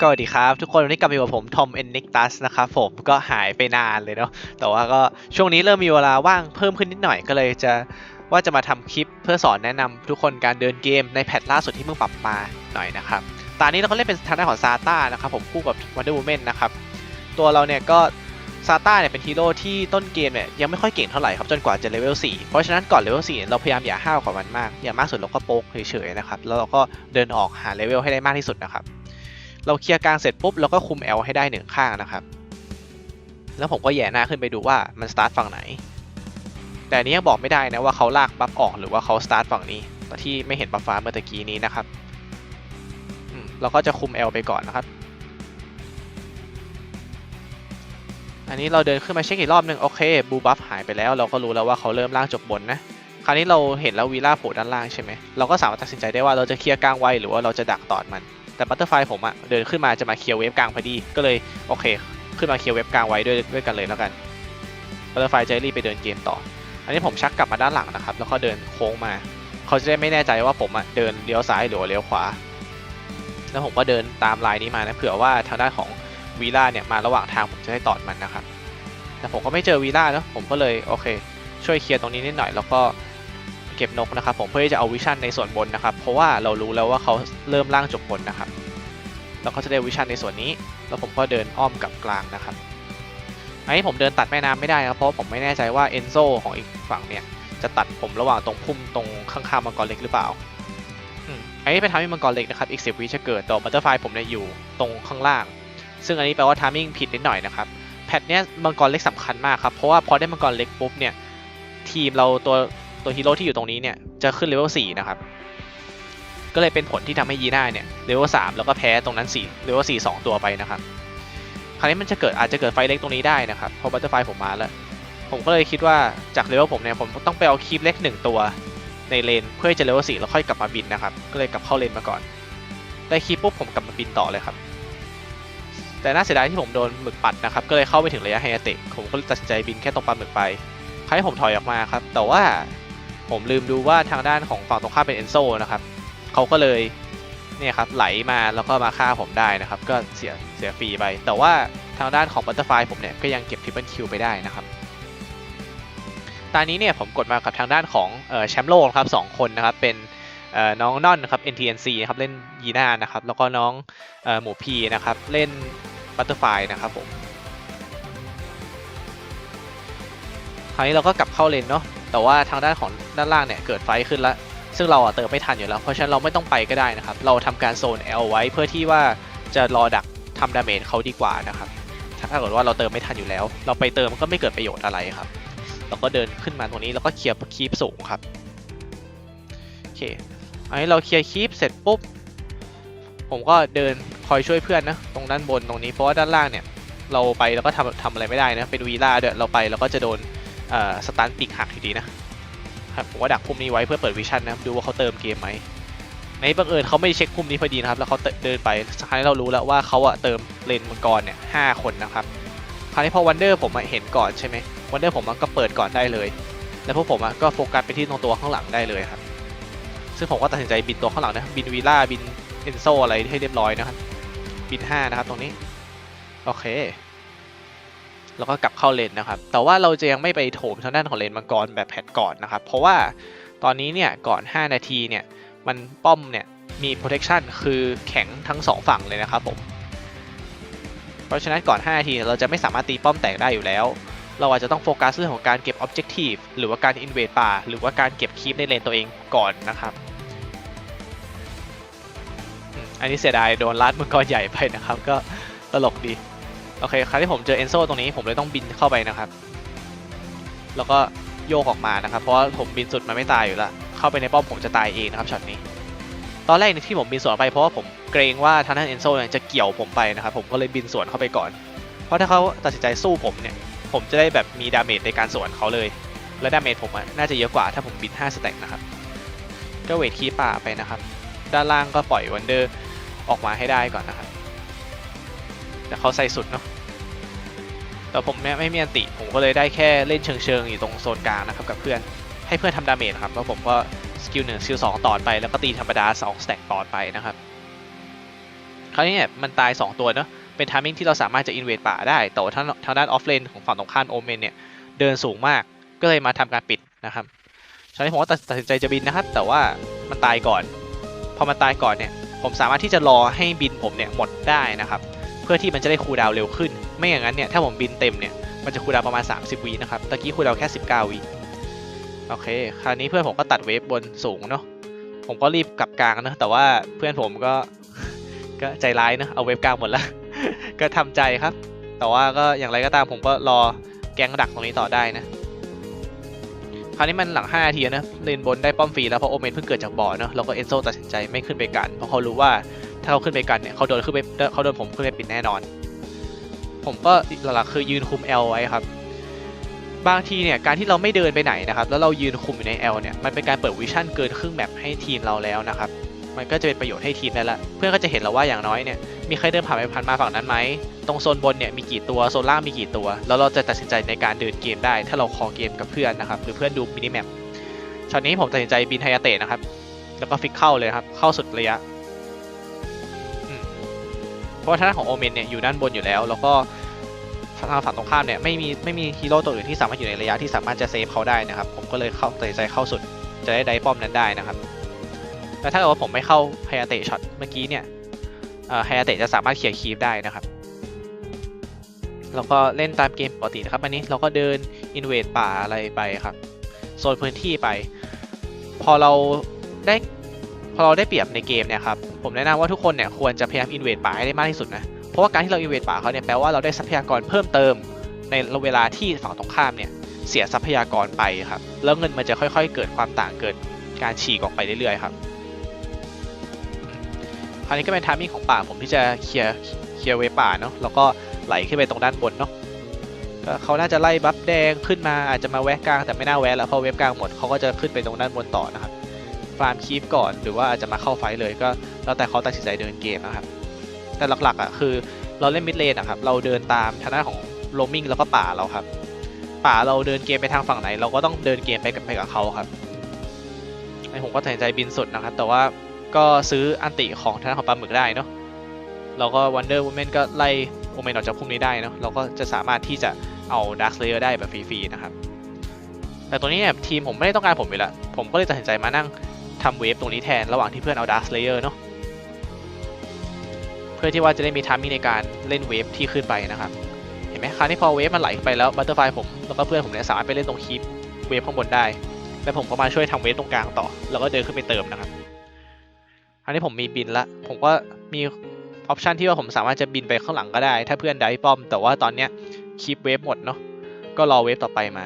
ก็สวัสดีครับทุกคนวันนี้กลับมาอยู่กับผมทอมเอนนิกตัสนะครับผมก็หายไปนานเลยเนาะแต่ว่าก็ช่วงนี้เริ่มมีเวลาว่างเพิ่มขึ้นนิดหน่อยก็เลยจะว่าจะมาทำคลิปเพื่อสอนแนะนำทุกคนการเดินเกมในแพทล่าสุดที่เพิ่งปรับมาหน่อยนะครับตอนนี้เราก็เล่นเป็นทางด้านของซาต้านะครับผมคู่กับวันเดอร์วูแมนนะครับตัวเราเนี่ยก็ซาต้าเนี่ยเป็นฮีโร่ที่ต้นเกมเนี่ยยังไม่ค่อยเก่งเท่าไหร่ครับจนกว่าจะเลเวล4เพราะฉะนั้นก่อนเลเวล4เราพยายามอย่าห้าวกว่ามันมาก อย่ามากสุดเราก็โป๊กเฉยๆนะครับแล้วเราก็เดินออกหาเลเวลให้ได้มากที่สุดนะครับ เราเคลียร์กลางเสร็จปุ๊บเราก็คุม L ให้ได้หนึ่งข้างนะครับ แล้วผมก็แย่หน้าขึ้นไปดูว่ามันสตาร์ทฝั่งไหน แต่นี้ยังบอกไม่ได้นะว่าเขาลากบัฟออกหรือว่าเขาสตาร์ทฝั่งนี้แต่ที่ไม่เห็นบัฟฟ้าเมื่อตะกี้นี้นะครับเราก็จะคุม L ไปก่อนนะครับ อันนี้เราเดินขึ้นมาเช็คอีกรอบหนึ่งโอเคบูบัฟหายไปแล้ว เราก็รู้แล้วว่าเขาเริ่มล่างจบบนนะคราวนี้เราเห็นแล้ววีล่าโผล่ด้านล่างใช่ไหมเราก็สามารถตัดสินใจได้ว่าเราจะเคลียร์กลางไวหรือว่าเราจะดักตอดมัน แต่บัตเตอร์ไฟผมอะเดินขึ้นมาจะมาเคลียร์เวฟกลางพอดี ก็เลยโอเค ขึ้นมาเคลียร์เวฟกลางไว้ด้วยด้วยกันเลยแล้วกันบัตเตอร์ไฟจะรีบไปเดินเกมต่อ อันนี้ผมชักกลับมาด้านหลังนะครับ แล้วก็เดินโค้งมา เขาจะได้ไม่แน่ใจว่าผมอะเดินเลี้ยวซ้ายหรือเลี้ยวขวา แล้วผมก็เดินตามลายนี้มานะเผื่อว่าทางด้านของวีล่าเนี่ยมาระหว่างทางผมจะได้ตอดมันนะครับ แต่ผมก็ไม่เจอวีล่าเนอะผมก็เลยโอเค ช่วยเคลียร์ตรงนี้นิดหน่อยแล้วก็ เก็บนกนะครับผมเพื่อที่จะเอาวิชั่นในส่วนบนนะครับ เพราะว่าเรารู้แล้วว่าเขาเริ่มล่างจบบนนะครับเราก็จะได้วิชั่นในส่วนนี้ แล้วผมก็เดินอ้อมกับกลางนะครับอันนี้ผมเดินตัดแม่น้ำไม่ได้นะเพราะผมไม่แน่ใจว่าเอนโซของอีกฝั่งเนี่ยจะตัดผมระหว่างตรงพุ่มตรงข้างๆมังกรเล็กหรือเปล่าอันนี้เป็นทามิ่งมังกรเล็กนะครับ อีกสิบวิจะเกิดแต่บัตเตอร์ไฟผมเนี่ยอยู่ตรงข้างล่าง ซึ่งอันนี้แปลว่าทามิ่งผิดนิดหน่อยนะครับ แพทเนี้ยมังกรเล็กสำคัญมากครับ เพราะว่าพอได้มังกรเล็กปุ๊บเนี่ยทีมเราตัว ตัวฮีโร่ที่อยู่ตรงนี้เนี่ยจะขึ้นเลเวล4นะครับ ก็เลยเป็นผลที่ทำให้ยีน่าเนี่ยเลเวล3แล้วก็แพ้ตรงนั้น4เลเวล4 2 ตัวไปนะครับ คราวนี้มันจะเกิดอาจจะเกิดไฟเล็กตรงนี้ได้นะครับพราะบัตเตอร์ไฟผมมาแล้ว ผมก็เลยคิดว่าจากเลเวลผมเนี่ยผมต้องไปเอาคีปเล็กหนึ่งตัวในเลนเพื่อจะเลเวล4แล้วค่อยกลับมาบินนะครับ ก็เลยกลับเข้าเลนมาก่อน ได้คีปปุ๊บผมกลับมาบินต่อเลยครับแต่น่าเสียดายที่ผมโดนหมึกปัดนะครับ ก็เลยเข้าไปถึงระยะไฮเตะผมก็ตัดสินใจบินแค่ตรงปลาหมึกไปคราวนี้ผมถอยออกมาครับ แต่ว่า ผมลืมดูว่าทางด้านของฝั่งตรงข้ามเป็นเอนโซนะครับเขาก็เลยเนี่ยครับไหลมาแล้วก็มาฆ่าผมได้นะครับ ก็เสียเสียฟรีไป แต่ว่าทางด้านของบัตเตอร์ไฟผมเนี่ยก็ยังเก็บทริปเปิลคิวไปได้นะครับตอนนี้เนี่ยผมกดมากับทางด้านของแชมป์โลกครับสองคนนะครับเป็นน้องนอนนครับ NTNC นะครับเล่นยีน่านะครับแล้วก็น้องออหมูพีนะครับเล่นบัตเตอร์ไฟนะครับผมาวนี้เราก็กลับเข้าเลนเนาะแต่ว่าทางด้านของด้านล่างเนี่ยเกิดไฟขึ้นแล้ว ซึ่งเราอะเติมไม่ทันอยู่แล้ว เพราะฉะนั้นเราไม่ต้องไปก็ได้นะครับ เราทำการโซน L ไว้เพื่อที่ว่าจะรอดักทำดาเมจเขาดีกว่านะครับ ถ้าเกิดว่าเราเติมไม่ทันอยู่แล้ว เราไปเติมก็ไม่เกิดประโยชน์อะไรครับ เราก็เดินขึ้นมาตรงนี้แล้วก็เคลียร์คีปสูงครับ โอเค อันนี้เราเคลียร์คีปเสร็จปุ๊บ ผมก็เดินคอยช่วยเพื่อนนะ ตรงด้านบนตรงนี้ เพราะว่าด้านล่างเนี่ย เราไปเราก็ทำทำอะไรไม่ได้นะ เป็นวีล่าเดี๋ยเราไปเราก็จะโดน สตันปีกหักอยู่ดีนะครับผมว่าดักพุ่มนี้ไว้เพื่อเปิดวิชั่นนะดูว่าเขาเติมเกมไหมในบังเอิญเขาไม่เช็คพุ่มนี้พอดีนะครับแล้วเขาเดินไปสุดท้ายเรารู้แล้วว่าเขาอะเติมเลนมังกรเนี่ยห้าคนนะครับคราวนี้พอวันเดอร์ผมเห็นก่อนใช่ไหมวันเดอร์ผมก็เปิดก่อนได้เลย แล้วพวกผมอะก็โฟกัสไปที่ตรงตัวข้างหลังได้เลยครับซึ่งผมก็ตัดสินใจบินตัวข้างหลังนะบินวีล่าบินเอนโซอะไรให้เรียบร้อยนะครับบิน5นะครับตรงนี้โอเค แล้วก็กลับเข้าเลนนะครับ แต่ว่าเราจะยังไม่ไปโถมทางด้านของเลนมังกรแบบแพทก่อนนะครับ เพราะว่าตอนนี้เนี่ยก่อน 5 นาทีเนี่ยมันป้อมเนี่ยมี protection คือแข็งทั้ง 2 ฝั่งเลยนะครับผม เพราะฉะนั้นก่อน 5 นาทีเราจะไม่สามารถตีป้อมแตกได้อยู่แล้ว เราอาจจะต้องโฟกัสเรื่องของการเก็บ Objective หรือว่าการ invade ป่า หรือว่าการเก็บคีปในเลนตัวเองก่อนนะครับ อันนี้เสียดายโดนลัดมังกรใหญ่ไปนะครับ ก็ตลกดี โอเคคราวที่ผมเจอเอนโซตรงนี้ผมเลยต้องบินเข้าไปนะครับ แล้วก็โยกออกมานะครับ เพราะผมบินสุดมันไม่ตายอยู่ล้วเข้าไปในป้อมผมจะตายเองนะครับช็อตนี้ ตอนแรกที่ผมบินสวนไปเพราะว่าผมเกรงว่าทางด้านเอนโซเนี่ยจะเกี่ยวผมไปนะครับ ผมก็เลยบินสวนเข้าไปก่อน เพราะถ้าเขาตัดสินใจสู้ผมเนี่ย ผมจะได้แบบมีดาเมจในการสวนเขาเลย และดาเมจผมน่าจะเยอะกว่าถ้าผมบิน5สแต็กนะครับ ก็เวทคีป่าไปนะครับ ด้านล่างก็ปล่อยวันเดอร์ออกมาให้ได้ก่อนนะครับ แต่เขาใส่สุดเนาะแต่ผมไม่ไม่มีอันติผมก็เลยได้แค่เล่นเชิงๆอยู่ตรงโซนกลางนะครับกับเพื่อนให้เพื่อนทำดาเมจครับแล้วผมก็สกิลหนึ่งสกิลสองต่อไปแล้วก็ตีธรรมดา2สแต็กต่อไปนะครับคราวนี้เนี่ยมันตาย 2 ตัวเนาะเป็นทามมิ่งที่เราสามารถจะอินเวดป่าได้ แต่ว่าทางทางด้านออฟเลนของฝั่งตรงข้ามโอเมนเนี่ยเดินสูงมากก็เลยมาทำการปิดนะครับฉะนั้นผมก็ตัดสินใจจะบินนะครับ แต่ว่ามันตายก่อน พอมันตายก่อนเนี่ยผมสามารถที่จะรอให้บินผมเนี่ยหมดได้นะครับ พื่อที่มันจะได้คูลดาวเร็วขึ้น ไม่อย่างนั้นเนี่ยถ้าผมบินเต็มเนี่ยมันจะคูลดาวประมาณ 30วินะครับตะกี้คูลดาวแค่ 19วิโอเค คราวนี้เพื่อนผมก็ตัดเวฟบนสูงเนาะผมก็รีบกลับกลางนะแต่ว่าเพื่อนผมก็ก็ใจร้ายนะเอาเวฟกลางหมดแล้ว ก็ทำใจครับ แต่ว่าก็อย่างไรก็ตามผมก็รอแก๊งดักตรงนี้ต่อได้นะคราวนี้มันหลัง5นาทีนะเลนบนได้ป้อมฟรีแล้วเพราะโอเมนเพิ่งเกิดจากบ่อเนาะแล้วก็เอนโซตัดสินใจไม่ขึ้นไปกัน เพราะเขารู้ว่า เขาขึ้นไปกันเนี่ยเขาโดนขึ้นไปเขาโดนผมขึ้นไปปิดแน่นอน ผมก็หลักๆคือยืนคุม L ไว้ครับ บางทีเนี่ยการที่เราไม่เดินไปไหนนะครับ แล้วเรายืนคุมอยู่ใน L เนี่ยมันเป็นการเปิดวิชั่นเกินครึ่งแมปให้ทีมเราแล้วนะครับมันก็จะเป็นประโยชน์ให้ทีมได้ละ เพื่อนก็จะเห็นแล้วว่าอย่างน้อยเนี่ย มีใครเดินผ่านไปผ่านมาฝั่งนั้นไหม ตรงโซนบนเนี่ยมีกี่ตัว โซนล่างมีกี่ตัว แล้วเราจะตัดสินใจในการเดินเกมได้ ถ้าเราคอเกมกับเพื่อนนะครับ หรือเพื่อนดูมินิแมปช็อตนี้ผมตัดสินใจบินไฮยาเตะนะครับ แล้วก็ฟิกเข้าเลยครับ เข้าสุดระยะ เพราะว่าทางด้านของโอเมนเนี่ยอยู่ด้านบนอยู่แล้ว แล้วก็ทางฝั่งตรงข้ามเนี่ยไม่มีไม่มีฮีโร่ตัวอื่นที่สามารถอยู่ในระยะที่สามารถจะเซฟเขาได้นะครับผมก็เลยเข้าตัดสินใจเข้าสุดจะได้ไดป้อมนั้นได้นะครับแล้วถ้าเกิดว่าผมไม่เข้าไฮยาเตะช็อตเมื่อกี้เนี่ยไฮยาเตะจะสามารถเคลียร์คีฟได้นะครับแล้วก็เล่นตามเกมปกตินะครับอันนี้เราก็เดินอินเวดป่าอะไรไปครับโซนพื้นที่ไป พอเราได้ พอเราได้เปรียบในเกมเนี่ยครับผมแนะนำว่าทุกคนเนี่ยควรจะพยายามอินเวดป่าให้ได้มากที่สุดนะเพราะว่าการที่เราอินเวดป่าเขาเนี่ยแปลว่าเราได้ทรัพยากรเพิ่มเติม ในเวลาที่ฝั่งตรงข้ามเนี่ยเสียทรัพยากรไปครับแล้วเงินมันจะค่อย ๆ เกิดความต่างเกิดการฉีกออกไปเรื่อยๆครับคราวนี้ก็เป็นทามิ่งของป่าผมที่จะเคลียร์เคลียร์เวป่าเนาะแล้วก็ไหลขึ้นไปตรงด้านบนเนาะก็เขาน่าจะไล่บัฟแดงขึ้นมาอาจจะมาแวะกลางแต่ไม่น่าแวะแล้วเพราะเวฟกลางหมดเขาก็จะขึ้นไปตรงด้านบนต่อนะครับ ฟาร์มคีฟก่อน หรือว่าอาจจะมาเข้าไฟท์เลยก็แล้วแต่เขาตัดสินใจเดินเกมนะครับ แต่หลักๆอะคือเราเล่นมิดเลนนะครับ เราเดินตามทางด้านของโรมิงแล้วก็ป่าเราครับ ป่าเราเดินเกมไปทางฝั่งไหน เราก็ต้องเดินเกมไปกับไปกับเขาครับไอผมก็ตัดสินใจบินสุดนะครับ แต่ว่าก็ซื้ออันติของทางด้านของปลาหมึกได้เนาะเราก็วันเดอร์วูแมนก็ไล่โอเมนออกจากพุ่มนี้ได้เนาะเราก็จะสามารถที่จะเอาดาร์คเลเยอร์ได้แบบฟรีๆนะครับแต่ตัวนี้เนี่ยทีมผมไม่ได้ต้องการผมอยู่แล้ว ผมก็เลยตัดสินใจมานั่ง ทำเวฟตรงนี้แทนระหว่างที่เพื่อนเอาดาร์คเลเยอร์เนาะเพื่อที่ว่าจะได้มีทามมิ่งในการเล่นเวฟที่ขึ้นไปนะครับเห็นไหมคราวนี้พอเวฟมันไหลไปแล้วบัตเตอร์ไฟผมแล้วก็เพื่อนผมเนี่ยสามารถไปเล่นตรงคีปเวฟข้างบนได้แล้วผมก็มาช่วยทำเวฟตรงกลางต่อ แล้วก็เดินขึ้นไปเติมนะครับอันนี้ผมมีบินละ ผมก็มีออปชันที่ว่าผมสามารถจะบินไปข้างหลังก็ได้ ถ้าเพื่อนได้ป้อม แต่ว่าตอนเนี้ยคีปเวฟหมดเนาะก็รอเวฟต่อไปมา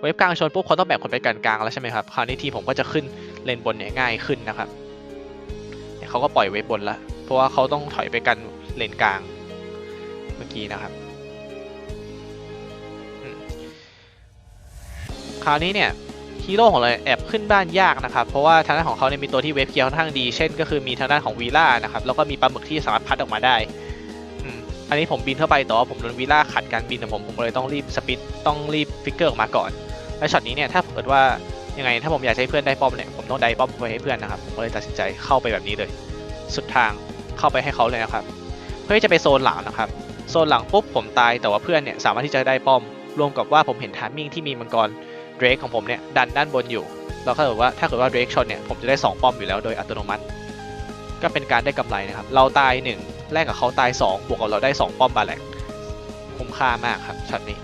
เวฟกลางชนปุ๊บเขาต้องแบ่งคนไปกันกลางแล้วใช่ไหมครับคราวนี้ทีผมก็จะขึ้นเลนบนเนี่ยง่ายขึ้นนะครับเนี่ยเขาก็ปล่อยเวฟบนละเพราะว่าเขาต้องถอยไปกันเลนกลางเมื่อกี้นะครับคราวนี้เนี่ยฮีโร่ของเราแอบขึ้นบ้านยากนะครับ เพราะว่าทางด้านของเขาเนี่ยมีตัวที่เวฟเคียร์ค่อนข้างดี เช่นก็คือมีทางด้านของวีล่านะครับ แล้วก็มีปลาหมึกที่สามารถพัดออกมาได้อือันนี้ผมบินเข้าไปแต่ว่าผมโดนวีล่าขัดการบินแต่ผมผมเลยต้องรีบสปิดต้องรีบฟิกเกอร์ออกมาก่อน และช็อตนี้เนี่ยถ้าเกิดว่ายังไงถ้าผมอยากให้เพื่อนได้ป้อมเนี่ยผมต้องได้ป้อมไปให้เพื่อนนะครับผมเลยตัดสินใจเข้าไปแบบนี้เลย สุดทางเข้าไปให้เขาเลยนะครับ เพื่อที่จะไปโซนหลังนะครับ โซนหลังปุ๊บผมตายแต่ว่าเพื่อนเนี่ยสามารถที่จะได้ป้อม รวมกับว่าผมเห็นทามมิ่งที่มีมังกรเดรกของผมเนี่ยดันด้านบนอยู่แล้วถ้าเกิดว่าถ้าเกิดว่าเดรกชนเนี่ยผมจะได้2ป้อมอยู่แล้วโดยอัตโนมัติ ก็เป็นการได้กำไรนะครับ เราตาย 1 แลกกับเขาตาย 2 บวกกับเราได้ 2 ป้อมบาแลกคุ้มค่ามากครับช็อตนี้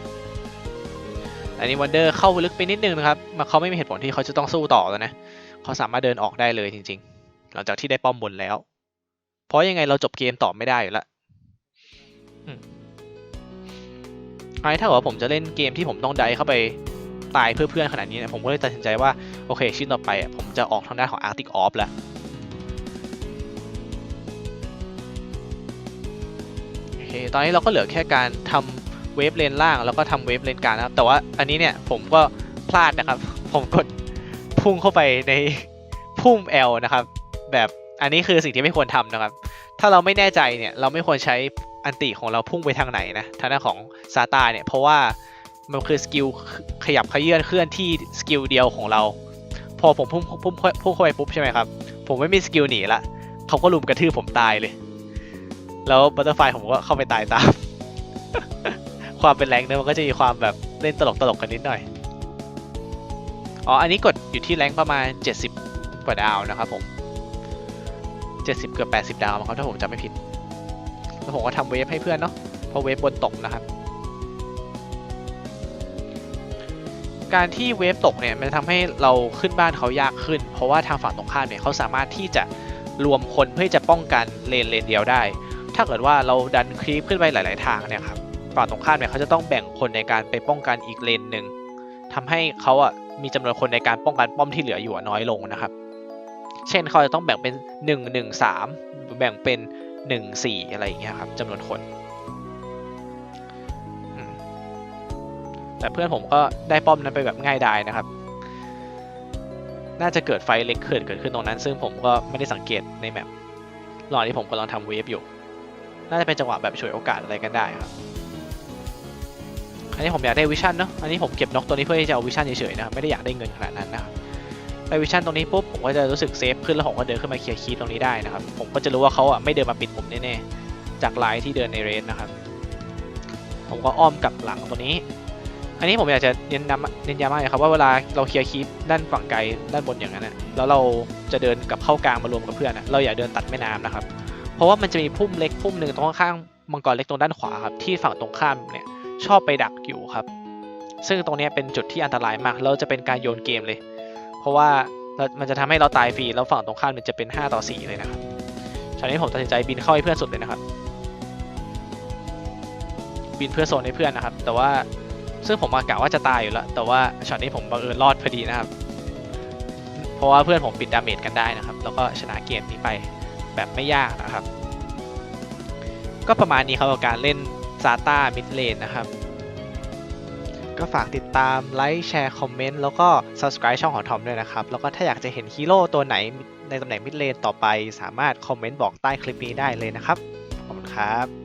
อันนี้วันเดอร์เข้าลึกไปนิดนึงนะครับมาเขาไม่มีเหตุผลที่เขาจะต้องสู้ต่อแล้วนะเขาสามารถเดินออกได้เลยจริง ๆ หลังจากที่ได้ป้อมบนแล้ว เพราะยังไงเราจบเกมต่อไม่ได้อยู่แล้วไอ้ถ้าเกิดว่าผมจะเล่นเกมที่ผมต้องได้เข้าไปตายเพื่อเพื่อนขนาดนี้เนี่ยผมก็เลยตัดสินใจว่า โอเคชิ้นต่อไปผมจะออกทางด้านของ Arctic Off แล้วโอเคตอนนี้เราก็เหลือแค่การทำ เวฟเลนล่างแล้วก็ทำเวฟเลนกลางนะครับ แต่ว่าอันนี้เนี่ยผมก็พลาดนะครับ ผมกดพุ่งเข้าไปในพุ่ม L นะครับ แบบอันนี้คือสิ่งที่ไม่ควรทำนะครับ ถ้าเราไม่แน่ใจเนี่ยเราไม่ควรใช้อันติของเราพุ่งไปทางไหนนะทางด้านของซาตาเนี่ยเพราะว่ามันคือสกิลขยับขยื่นเคลื่อนที่สกิลเดียวของเรา พอผมพุ่งพุ่งพุ่งเข้าไปปุ๊บใช่ไหมครับ ผมไม่มีสกิลหนีละเขาก็ลุมกระทืบผมตายเลย แล้วบัตเตอร์ไฟผมก็เข้าไปตายตาม ความเป็นแรงเนี่ยมันก็จะมีความแบบเล่นตลกตลกๆกันนิดหน่อย อ๋อ อันนี้กดอยู่ที่แรงประมาณ 70 กว่าดาวนะครับผม 70 เกือบ 80 ดาวมั้งครับถ้าผมจำไม่ผิด แล้วผมก็ทำเวฟให้เพื่อนเนาะ เพราะเวฟบนตกนะครับ การที่เวฟตกเนี่ยมันทำให้เราขึ้นบ้านเขายากขึ้น เพราะว่าทางฝั่งตรงข้ามเนี่ยเขาสามารถที่จะรวมคนเพื่อจะป้องกันเลนเลนเดียวได้ ถ้าเกิดว่าเราดันคลีปขึ้นไปหลาย ๆ ทางเนี่ยครับ ฝั่งตรงข้ามเนี่ยเขาจะต้องแบ่งคนในการไปป้องกันอีกเลนหนึ่งทำให้เขาอะมีจำนวนคนในการป้องกันป้อมที่เหลืออยู่น้อยลงนะครับ เช่นเขาจะต้องแบ่งเป็น 1 1 3 แบ่งเป็น 1 4 อะไรอย่างเงี้ยครับจำนวนคน แต่เพื่อนผมก็ได้ป้อมนั้นไปแบบง่ายดายนะครับ น่าจะเกิดไฟเล็กเกิดเกิดขึ้นตรงนั้น ซึ่งผมก็ไม่ได้สังเกตในแมปหว่างที่ผมกำลังทำเวฟอยู่ น่าจะเป็นจังหวะแบบฉวยโอกาสอะไรกันได้ครับ อันนี้ผมอยากได้วิชั่นเนาะ อันนี้ผมเก็บนกตัวนี้เพื่อที่จะเอาวิชั่นเฉยๆนะครับไม่ได้อยากได้เงินขนาดนั้นนะครับได้วิชั่นตรงนี้ปุ๊บผมก็จะรู้สึกเซฟขึ้นแล้วผมก็เดินขึ้นมาเคลียร์คีตรงนี้ได้นะครับ ผมก็จะรู้ว่าเขาอะไม่เดินมาปิดผมแน่ๆจากไลน์ที่เดินในเรนนะครับ ผมก็อ้อมกลับหลังตัวนี้ อันนี้ผมอยากจะเน้นย้ำเน้นย้ำมากเลยครับว่าเวลาเราเคลียร์คีปด้านฝั่งไกลด้านบนอย่างนั้นนะแล้วเราจะเดินกับเข้ากลางมารวมกับเพื่อนนะเราอย่าเดินตัดแม่น้ำนะครับ เพราะว่ามันจะมีพุ่มเล็กพุ่มหนึ่งตรงข้างมังกรเล็กตรงด้านขวาครับที่ฝั่งตรงข้ามเนี่ย ชอบไปดักอยู่ครับ ซึ่งตรงนี้เป็นจุดที่อันตรายมากแล้วจะเป็นการโยนเกมเลย เพราะว่ามันจะทำให้เราตายฟรีแล้วฝั่งตรงข้ามเนี่ยจะเป็น 5 ต่อ 4 เลยนะครับฉะนั้นผมตัดสินใจบินเข้าให้เพื่อนสุดเลยนะครับ บินเพื่อโซนให้เพื่อนนะครับ แต่ว่าซึ่งผมกะว่าจะตายอยู่แล้ว แต่ว่าช็อตนี้ผมบังเอิญรอดพอดีนะครับ เพราะว่าเพื่อนผมปิดดาเมจกันได้นะครับ แล้วก็ชนะเกมนี้ไปแบบไม่ยากนะครับ ก็ประมาณนี้ครับกับการเล่น ซาต้ามิดเลนนะครับ ก็ฝากติดตามไลค์แชร์คอมเมนต์แล้วก็ subscribe ช่องของทอมด้วยนะครับ แล้วก็ถ้าอยากจะเห็นฮีโร่ตัวไหนในตำแหน่งมิดเลนต่อไป สามารถคอมเมนต์บอกใต้คลิปนี้ได้เลยนะครับ ขอบคุณครับ